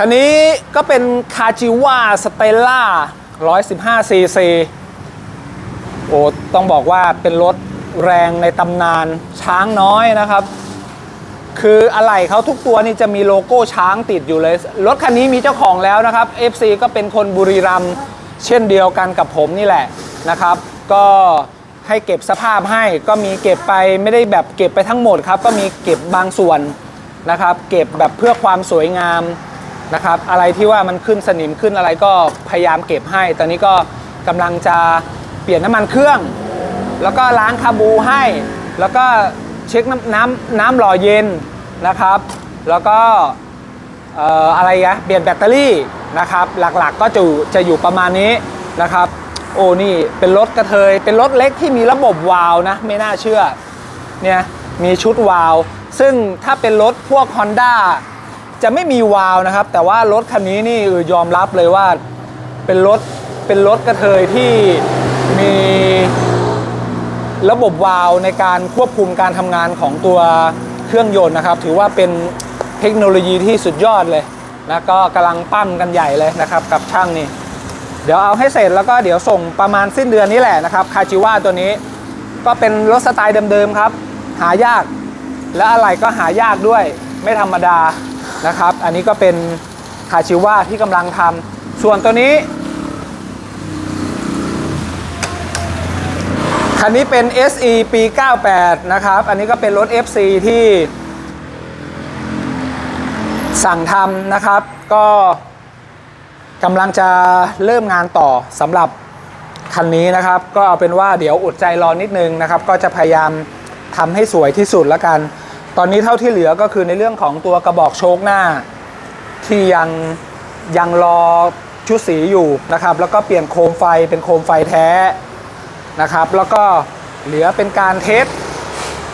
คันนี้ก็เป็นคาจิว a สเตล่า115ซีซีโอ้ต้องบอกว่าเป็นรถแรงในตำนานช้างน้อยนะครับ คืออะไหล่เขาทุกตัวนี่จะมีโลโก้ช้างติดอยู่เลย รถคันนี้มีเจ้าของแล้วนะครับ FC ก็เป็นคนบุรีรัมย์เช่นเดียวกันกับผมนี่แหละนะครับ ก็ให้เก็บสภาพให้ก็มีเก็บไปไม่ได้แบบเก็บไปทั้งหมดครับ ก็มีเก็บบางส่วนนะครับ เก็บแบบเพื่อความสวยงาม นะครับอะไรที่ว่ามันขึ้นสนิมขึ้นอะไรก็พยายามเก็บให้ ตอนนี้ก็กำลังจะเปลี่ยนน้ำมันเครื่อง แล้วก็ล้างคาบูให้ แล้วก็เช็คน้ำน้ำน้ำหล่อเย็นนะครับ แล้วก็เอ่ออะไรอะเปลี่ยนแบตเตอรี่นะครับ หลักๆก็จะจะอยู่ประมาณนี้นะครับ โอ้นี่เป็นรถกระเทย เป็นรถเล็กที่มีระบบวาล์วนะ ไม่น่าเชื่อเนี่ยมีชุดวาล์วซึ่งถ้าเป็นรถพวก Honda จะไม่มีวาล์วนะครับ แต่ว่ารถคันนี้นี่ยอมรับเลยว่าเป็นรถเป็นรถกระเทยที่มีระบบวาล์วในการควบคุมการทำงานของตัวเครื่องยนต์นะครับ ถือว่าเป็นเทคโนโลยีที่สุดยอดเลยนะก็กำลังปั้มกันใหญ่เลยนะครับ กับช่างนี่เดี๋ยวเอาให้เสร็จแล้วก็เดี๋ยวส่งประมาณสิ้นเดือนนี้แหละนะครับคาจิว่าตัวนี้ก็เป็นรถสไตล์เดิมๆครับ หายาก และอะไรก็หายากด้วยไม่ธรรมดา นะครับ อันนี้ก็เป็นคาชิว่าที่กำลังทำส่วนตัวนี้ คันนี้เป็น SE ปี 98 นะครับ อันนี้ก็เป็นรถ FC ที่ สั่งทำนะครับ ก็กำลังจะเริ่มงานต่อสำหรับคันนี้นะครับ ก็เอาเป็นว่าเดี๋ยวอดใจรอนิดนึงนะครับ ก็จะพยายามทำให้สวยที่สุดแล้วกัน ตอนนี้เท่าที่เหลือก็คือในเรื่องของตัวกระบอกโชคหน้า ที่ยังยังรอชุดสีอยู่นะครับ แล้วก็เปลี่ยนโคมไฟเป็นโคมไฟแท้นะครับ แล้วก็เหลือเป็นการเทส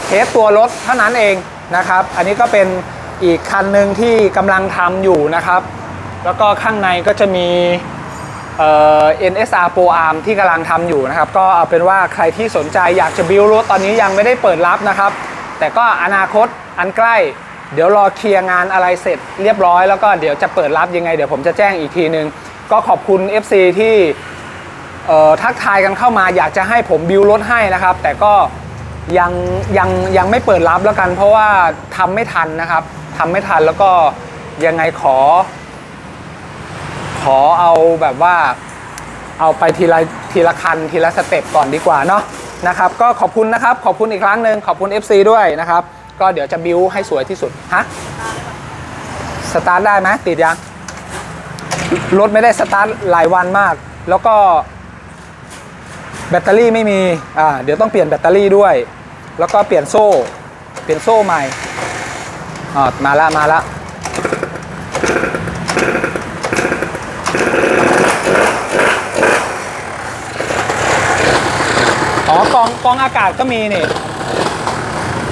เทสตัวรถเท่านั้นเองนะครับ อันนี้ก็เป็นอีกคันหนึ่งที่กำลังทำอยู่นะครับ แล้วก็ข้างในก็จะมีเอ่อ NSR Pro Arm ที่กำลังทำอยู่นะครับ ก็เอาเป็นว่าใครที่สนใจอยากจะบิวรถตอนนี้ยังไม่ได้เปิดรับนะครับ แต่ก็อนาคตอันใกล้ เดี๋ยวรอเคลียร์งานอะไรเสร็จเรียบร้อยแล้วก็เดี๋ยวจะเปิดรับยังไง เดี๋ยวผมจะแจ้งอีกทีนึง ก็ขอบคุณ FC ที่ทักทายกันเข้ามาอยากจะให้ผมบิวรถให้นะครับ แต่ก็ยังยังยังไม่เปิดรับแล้วกัน เพราะว่าทำไม่ทันนะครับทำไม่ทันแล้วก็ยังไงขอ ขอเอาแบบว่า เอาไปทีละทีละคันทีละสเต็ปก่อนดีกว่าเนาะ นะครับก็ขอบคุณนะครับขอบคุณอีกครั้งหนึ่งขอบคุณ FC ด้วยนะครับ ก็เดี๋ยวจะบิวให้สวยที่สุดฮะสตาร์ทได้ไหมติดยังรถไม่ได้สตาร์ทหลายวันมาก แล้วก็แบตเตอรี่ไม่มีอ่าเดี๋ยวต้องเปลี่ยนแบตเตอรี่ด้วย แล้วก็เปลี่ยนโซ่ เปลี่ยนโซ่ใหม่อ่ามาละมาละอ๋อ กองอากาศก็มีนี่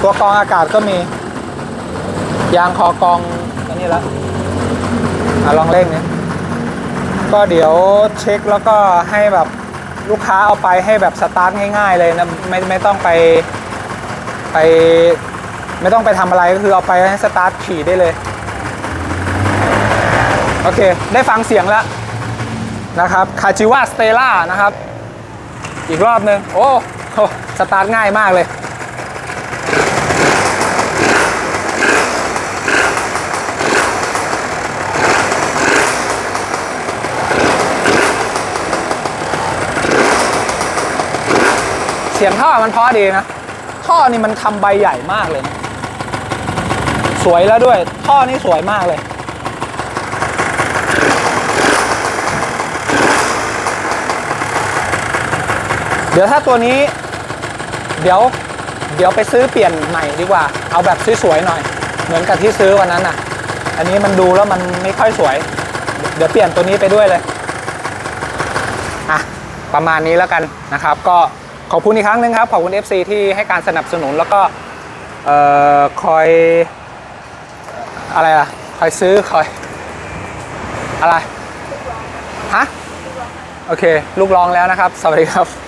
ตัวกองอากาศก็มี ยางคอกองอันนี้ล้วอะลองเร่งเนี่ยก็เดี๋ยวเช็คแล้วก็ให้แบบลูกค้าเอาไปให้แบบสตาร์ทง่าย ๆ เลยนะไม่ไม่ต้องไปไป ไม่ต้องไปทำอะไรก็คือเอาไปให้สตาร์ทขี่ได้เลย โอเค ได้ฟังเสียงแล้วนะครับคาจิว a สเตล่านะครับ อีกรอบหนึ่งโอ้ โหสตาร์ทง่ายมากเลยเสียงท่อมันเพราะดีนะ ท่อนี่มันทำใบใหญ่มากเลยนะสวยแล้วด้วย ท่อนี่สวยมากเลย เดี๋ยวถ้าตัวนี้ เดี๋ยวเดี๋ยวไปซื้อเปลี่ยนใหม่ดีกว่า เอาแบบสวยๆหน่อย เหมือนกับที่ซื้อวันนั้นอะ อันนี้มันดูแล้วมันไม่ค่อยสวย เดี๋ยวเปลี่ยนตัวนี้ไปด้วยเลยอะประมาณนี้แล้วกันนะครับ ก็ขอบคุณอีกครั้งหนึงครับ ขอบคุณ FC ที่ให้การสนับสนุนแล้วก็เอ่อคอยอะไรล่ะ คอยซื้อคอยอะไร ฮะ โอเค ลูกรองแล้วนะครับ สวัสดีครับ